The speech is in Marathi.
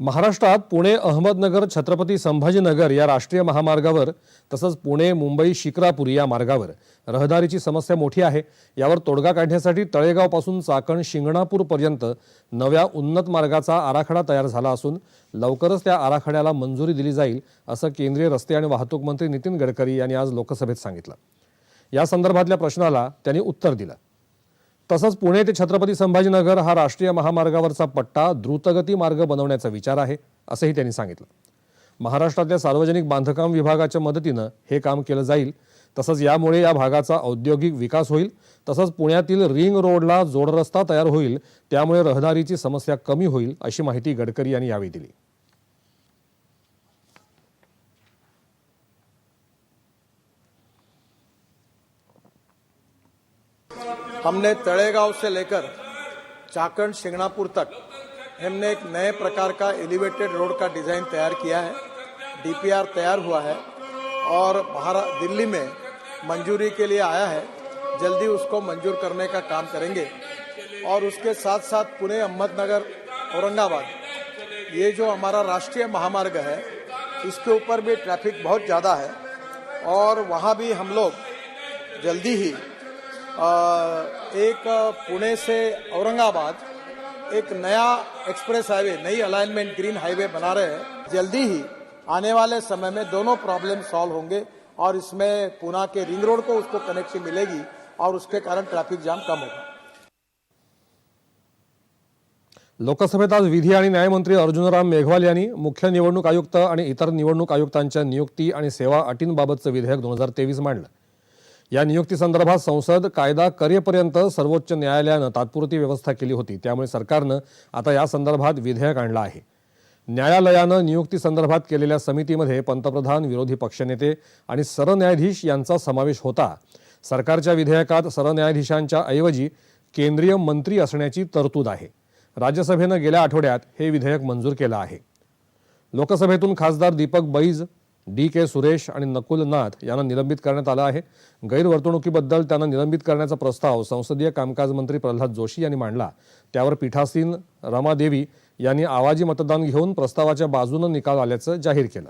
महाराष्ट्रात पुणे अहमदनगर छत्रपती संभाजीनगर या राष्ट्रीय महामार्गावर तसंच पुणे मुंबई शिक्रापूर या मार्गावर रहदारीची समस्या मोठी आहे. यावर तोडगा काढण्यासाठी तळेगावपासून चाकण शिंगणापूरपर्यंत नव्या उन्नत मार्गाचा आराखडा तयार झाला असून लवकरच त्या आराखड्याला मंजुरी दिली जाईल असं केंद्रीय रस्ते आणि वाहतूक मंत्री नितीन गडकरी यांनी आज लोकसभेत सांगितलं. या संदर्भातल्या प्रश्नाला त्यांनी उत्तर दिलं. तसंच पुणे ते छत्रपती संभाजीनगर हा राष्ट्रीय महामार्गावरचा पट्टा द्रुतगती मार्ग बनवण्याचा विचार आहे असंही त्यांनी सांगितलं. महाराष्ट्रातल्या सार्वजनिक बांधकाम विभागाच्या मदतीनं हे काम केलं जाईल. तसंच यामुळे या भागाचा औद्योगिक विकास होईल. तसंच पुण्यातील रिंग रोडला जोडरस्ता तयार होईल. त्यामुळे रहदारीची समस्या कमी होईल अशी माहिती गडकरी यांनी यावेळी दिली. हमने तड़ेगांव से लेकर चाकण, शिंगणापुर तक हमने एक नए प्रकार का एलिवेटेड रोड का डिज़ाइन तैयार किया है। डीपीआर तैयार हुआ है और महारा दिल्ली में मंजूरी के लिए आया है। जल्दी उसको मंजूर करने का काम करेंगे। और उसके साथ साथ पुणे अहमदनगर, औरंगाबाद, ये जो हमारा राष्ट्रीय महामार्ग है, इसके ऊपर भी ट्रैफ़िक बहुत ज़्यादा है। और वहाँ भी हम लोग जल्दी ही एक पुणे से औरंगाबाद एक नया एक्सप्रेस हाईवे नई अलाइनमेंट ग्रीन हाईवे बना रहे हैं। जल्दी ही आने वाले समय में दोनों प्रॉब्लम सॉल्व होंगे और इसमें पुणे के रिंग रोड को उसको कनेक्शन मिलेगी और उसके कारण ट्रैफिक जाम कम होगा। लोकसभेत आज विधी आणि न्यायमंत्री अर्जुनराम मेघवाल यांनी मुख्य निवडणूक आयुक्त आणि इतर निवडणूक आयुक्तांच्या नियुक्ती आणि सेवा अटींबाबतचं विधेयक दोन हजार तेवीस मांडलं. या नियुक्तीसंदर्भात संसद कायदा करेपर्यंत सर्वोच्च न्यायालयानं तात्पुरती व्यवस्था केली होती. त्यामुळे सरकारनं आता या संदर्भात विधेयक आणलं आहे. न्यायालयानं नियुक्तीसंदर्भात केलेल्या समितीमध्ये पंतप्रधान विरोधी पक्षनेते आणि सरन्यायाधीश यांचा समावेश होता. सरकारच्या विधेयकात सरन्यायाधीशांच्या ऐवजी केंद्रीय मंत्री असण्याची तरतूद आहे. राज्यसभेनं गेल्या आठवड्यात हे विधेयक मंजूर केलं आहे. लोकसभेतून खासदार दीपक बैज डी के सुरेश आणि नकुल नाथ यांना निलंबित करण्यात आलं आहे. गैरवर्तणुकीबद्दल त्यांना निलंबित करण्याचा प्रस्ताव संसदीय कामकाज मंत्री प्रल्हाद जोशी यांनी मांडला. त्यावर पीठासीन रमादेवी यांनी आवाजी मतदान घेऊन प्रस्तावाच्या बाजूनं निकाल आल्याचं जाहीर केलं.